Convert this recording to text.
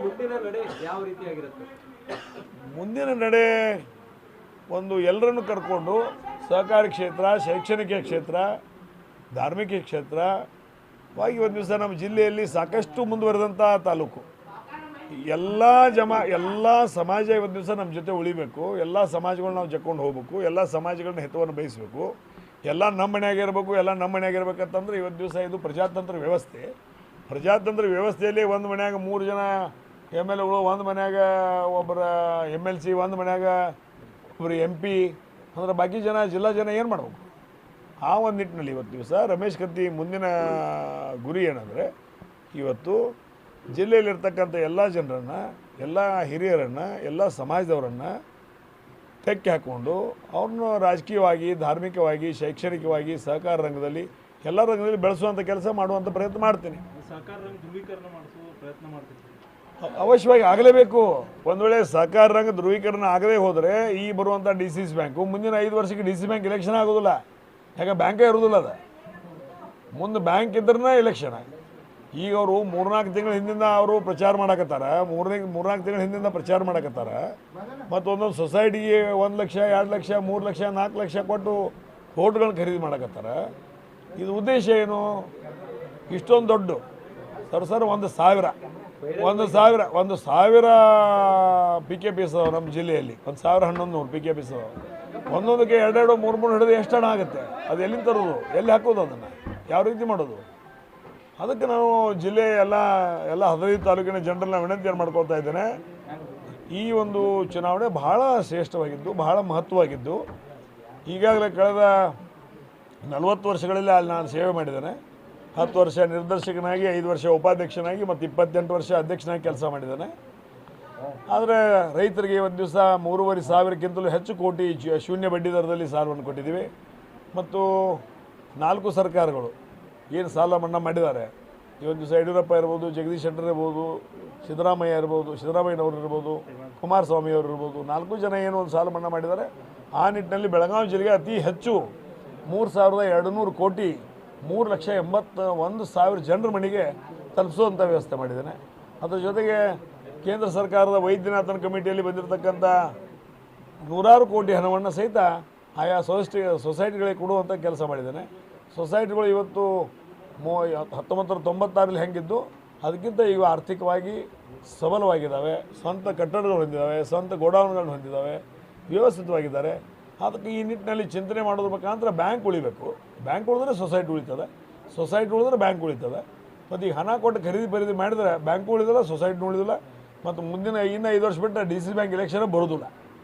ಮುಂದಿನ ನಡೆ ಯಾವ ರೀತಿಯಾಗಿರುತ್ತೆ? ಮುಂದಿನ ನಡೆ ಒಂದು ಎಲ್ಲರನ್ನು ಕರ್ಕೊಂಡು ಸಹಕಾರಿ ಕ್ಷೇತ್ರ, ಶೈಕ್ಷಣಿಕ ಕ್ಷೇತ್ರ, ಧಾರ್ಮಿಕ ಕ್ಷೇತ್ರ. ವಾಗಿ ಒಂದು ದಿವಸ ನಮ್ಮ ಜಿಲ್ಲೆಯಲ್ಲಿ ಸಾಕಷ್ಟು ಮುಂದುವರೆದಂಥ ತಾಲೂಕು. ಎಲ್ಲ ಜಮ, ಎಲ್ಲ ಸಮಾಜ ಇವತ್ತು ದಿವಸ ನಮ್ಮ ಜೊತೆ ಉಳಿಬೇಕು. ಎಲ್ಲ ಸಮಾಜಗಳನ್ನ ನಾವು ಜಕ್ಕೊಂಡು ಹೋಗ್ಬೇಕು. ಎಲ್ಲ ಸಮಾಜಗಳನ್ನ ಹಿತವನ್ನು ಬಯಸಬೇಕು. ಎಲ್ಲ ನಮ್ಮ ಮನೆಯಾಗಿರಬೇಕು ಎಲ್ಲ ನಮ್ಮ ಮನೆಯಾಗಿರ್ಬೇಕಂತಂದ್ರೆ ಇವತ್ತು ದಿವಸ ಇದು ಪ್ರಜಾತಂತ್ರ ವ್ಯವಸ್ಥೆ. ಪ್ರಜಾತಂತ್ರ ವ್ಯವಸ್ಥೆಯಲ್ಲಿ ಒಂದು ಮನೆಯಾಗ ಮೂರು ಜನ ಎಂ ಎಲ್ ಎಗಳು ಒಂದು ಮನ್ಯಾಗ ಒಬ್ಬರ ಎಂ ಎಲ್ ಸಿ, ಒಂದು ಮನ್ಯಾಗ ಒಬ್ಬರು ಎಂ ಪಿ, ಅಂದ್ರೆ ಬಾಕಿ ಜನ, ಜಿಲ್ಲಾ ಜನ ಏನು ಮಾಡಬೇಕು? ಆ ಒಂದು ನಿಟ್ಟಿನಲ್ಲಿ ಇವತ್ತು ದಿವಸ ರಮೇಶ್ ಕತ್ತಿ ಮುಂದಿನ ಗುರಿ ಏನಂದರೆ, ಇವತ್ತು ಜಿಲ್ಲೆಯಲ್ಲಿರ್ತಕ್ಕಂಥ ಎಲ್ಲ ಜನರನ್ನು, ಎಲ್ಲ ಹಿರಿಯರನ್ನು, ಎಲ್ಲ ಸಮಾಜದವರನ್ನು ತೆಕ್ಕಿ ಹಾಕ್ಕೊಂಡು ಅವ್ರನ್ನ ರಾಜಕೀಯವಾಗಿ, ಧಾರ್ಮಿಕವಾಗಿ, ಶೈಕ್ಷಣಿಕವಾಗಿ, ಸಹಕಾರ ರಂಗದಲ್ಲಿ, ಎಲ್ಲ ರಂಗದಲ್ಲಿ ಬೆಳೆಸುವಂಥ ಕೆಲಸ ಮಾಡುವಂಥ ಪ್ರಯತ್ನ ಮಾಡ್ತೀನಿ. ಸಹಕಾರ ಪ್ರಯತ್ನ ಮಾಡ್ತಿದ್ವಿ ಅ- ಅವಶ್ಯವಾಗಿ ಆಗಲೇಬೇಕು. ಒಂದು ವೇಳೆ ಸಹಕಾರ ರಂಗ ಧ್ರುವೀಕರಣ ಆಗದೇ ಹೋದರೆ ಈ ಬರುವಂಥ ಡಿ ಸಿ ಸಿ ಬ್ಯಾಂಕು ಮುಂದಿನ ಐದು ವರ್ಷಕ್ಕೆ ಡಿ ಸಿ ಬ್ಯಾಂಕ್ ಎಲೆಕ್ಷನ್ ಆಗೋದಿಲ್ಲ. ಯಾಕೆ ಬ್ಯಾಂಕೇ ಇರೋದಿಲ್ಲ ಅದು. ಮುಂದೆ ಬ್ಯಾಂಕ್ ಇದ್ರನ್ನ ಎಲೆಕ್ಷನ್ ಈಗ ಅವರು ಮೂರ್ನಾಲ್ಕು ತಿಂಗಳ ಹಿಂದಿಂದ ಅವರು ಪ್ರಚಾರ ಮಾಡಕತ್ತಾರ. ಮೂರನೇ, ಮೂರ್ನಾಲ್ಕು ತಿಂಗಳ ಹಿಂದಿಂದ ಪ್ರಚಾರ ಮಾಡಕತ್ತಾರ. ಮತ್ತು ಒಂದೊಂದು ಸೊಸೈಟಿಗೆ ಒಂದು ಲಕ್ಷ, ಎರಡು ಲಕ್ಷ, ಮೂರು ಲಕ್ಷ, ನಾಲ್ಕು ಲಕ್ಷ ಕೊಟ್ಟು ಓಟ್ಗಳನ್ನ ಖರೀದಿ ಮಾಡಕತ್ತಾರ. ಇದು ಉದ್ದೇಶ ಏನು? ಇಷ್ಟೊಂದು ದೊಡ್ಡ. ಸರ್ ಸರ್, ಒಂದು ಸಾವಿರ. ಒಂದು ಸಾವಿರ ಒಂದು ಸಾವಿರ ಪಿ ಕೆ ಪಿ ಅದಾವೆ ನಮ್ಮ ಜಿಲ್ಲೆಯಲ್ಲಿ. ಒಂದು ಸಾವಿರ ಹನ್ನೊಂದು ನೂರು ಪಿ ಕೆ ಪಿ ಅದಾವೆ ಒಂದೊಂದಕ್ಕೆ ಎರಡೆರಡು ಮೂರು ಮೂರು ಹಿಡಿದು ಎಷ್ಟು ಹಣ ಆಗುತ್ತೆ? ಅದು ಎಲ್ಲಿಂದ ತರೋದು? ಎಲ್ಲಿ ಹಾಕೋದು ಅದನ್ನು? ಯಾವ ರೀತಿ ಮಾಡೋದು? ಅದಕ್ಕೆ ನಾವು ಜಿಲ್ಲೆ ಎಲ್ಲ ಎಲ್ಲ ಹದಿನೈದು ತಾಲೂಕಿನ ಜನರನ್ನ ವಿನಂತಿಯನ್ನು ಮಾಡ್ಕೊಳ್ತಾ ಇದ್ದೇನೆ. ಈ ಒಂದು ಚುನಾವಣೆ ಬಹಳ ಶ್ರೇಷ್ಠವಾಗಿದ್ದು ಬಹಳ ಮಹತ್ವವಾಗಿದ್ದು. ಈಗಾಗಲೇ ಕಳೆದ ನಲವತ್ತು ವರ್ಷಗಳಲ್ಲಿ ಅಲ್ಲಿ ನಾನು ಸೇವೆ ಮಾಡಿದ್ದೇನೆ. ಹತ್ತು ವರ್ಷ ನಿರ್ದೇಶಕನಾಗಿ, ಐದು ವರ್ಷ ಉಪಾಧ್ಯಕ್ಷನಾಗಿ, ಮತ್ತು ಇಪ್ಪತ್ತೆಂಟು ವರ್ಷ ಅಧ್ಯಕ್ಷನಾಗಿ ಕೆಲಸ ಮಾಡಿದ್ದಾನೆ. ಆದರೆ ರೈತರಿಗೆ ಒಂದು ದಿವಸ ಮೂರುವರೆ ಸಾವಿರಕ್ಕಿಂತಲೂ ಹೆಚ್ಚು ಕೋಟಿ ಶೂನ್ಯ ಬಡ್ಡಿ ದರದಲ್ಲಿ ಸಾಲವನ್ನು ಕೊಟ್ಟಿದ್ದೀವಿ. ಮತ್ತು ನಾಲ್ಕು ಸರ್ಕಾರಗಳು ಏನು ಸಾಲ ಮನ್ನಾ ಮಾಡಿದ್ದಾರೆ. ಇವತ್ತು ದಿವಸ ಯಡಿಯೂರಪ್ಪ ಇರ್ಬೋದು, ಜಗದೀಶ್ ಶೆಟ್ಟರ್ ಇರ್ಬೋದು, ಸಿದ್ದರಾಮಯ್ಯ ಇರ್ಬೋದು, ಸಿದ್ದರಾಮಯ್ಯನವರು ಇರ್ಬೋದು, ಕುಮಾರಸ್ವಾಮಿ ಅವರು ಇರ್ಬೋದು, ನಾಲ್ಕು ಜನ ಏನು ಒಂದು ಸಾಲ ಮನ್ನಾ ಮಾಡಿದ್ದಾರೆ. ಆ ನಿಟ್ಟಿನಲ್ಲಿ ಬೆಳಗಾವಿ ಜಿಲ್ಲೆಗೆ ಅತಿ ಹೆಚ್ಚು ಮೂರು ಸಾವಿರದ ಎರಡು ನೂರು ಕೋಟಿ ಮೂರು ಲಕ್ಷ ಎಂಬತ್ತ ಒಂದು ಸಾವಿರ ಜನರ ಮನೆಗೆ ತಲುಪಿಸುವಂಥ ವ್ಯವಸ್ಥೆ ಮಾಡಿದ್ದೇನೆ. ಅದರ ಜೊತೆಗೆ ಕೇಂದ್ರ ಸರ್ಕಾರದ ವೈದ್ಯನಾಥನ್ ಕಮಿಟಿಯಲ್ಲಿ ಬಂದಿರತಕ್ಕಂಥ ನೂರಾರು ಕೋಟಿ ಹಣವನ್ನು ಸಹಿತ ಆಯಾ ಸೊಸೈಟಿ, ಸೊಸೈಟಿಗಳಿಗೆ ಕೊಡುವಂಥ ಕೆಲಸ ಮಾಡಿದ್ದೇನೆ. ಸೊಸೈಟಿಗಳು ಇವತ್ತು ಮೂ ಹತ್ತೊಂಬತ್ತು ನೂರ ತೊಂಬತ್ತಾರಲ್ಲಿ ಹೆಂಗಿದ್ದು, ಅದಕ್ಕಿಂತ ಈಗ ಆರ್ಥಿಕವಾಗಿ ಸಬಲವಾಗಿದ್ದಾವೆ. ಸ್ವಂತ ಕಟ್ಟಡಗಳು ಹೊಂದಿದ್ದಾವೆ, ಸ್ವಂತ ಗೋಡೌನ್ಗಳನ್ನು ಹೊಂದಿದ್ದಾವೆ, ವ್ಯವಸ್ಥಿತವಾಗಿದ್ದಾರೆ. ಅದಕ್ಕೆ ಈ ನಿಟ್ಟಿನಲ್ಲಿ ಚಿಂತನೆ ಮಾಡೋದ್ರ ಮುಖಾಂತರ ಬ್ಯಾಂಕ್ ಉಳಿಬೇಕು. ಬ್ಯಾಂಕ್ ಉಳಿದ್ರೆ ಸೊಸೈಟಿ ಉಳಿತದೆ, ಸೊಸೈಟಿ ಉಳಿದ್ರೆ ಬ್ಯಾಂಕ್ ಉಳಿತದೆ. ಮತ್ತು ಈಗ ಹಣ ಕೊಟ್ಟು ಖರೀದಿ ಖರೀದಿ ಮಾಡಿದ್ರೆ ಬ್ಯಾಂಕ್ ಉಳಿದಿಲ್ಲ ಸೊಸೈಟಿ ಉಳಿದಿಲ್ಲ. ಮತ್ತು ಮುಂದಿನ ಇನ್ನು ಐದು ವರ್ಷ ಬಿಟ್ಟರೆ ಡಿ ಸಿ ಬ್ಯಾಂಕ್ ಎಲೆಕ್ಷನ್ ಬರೋದಿಲ್ಲ.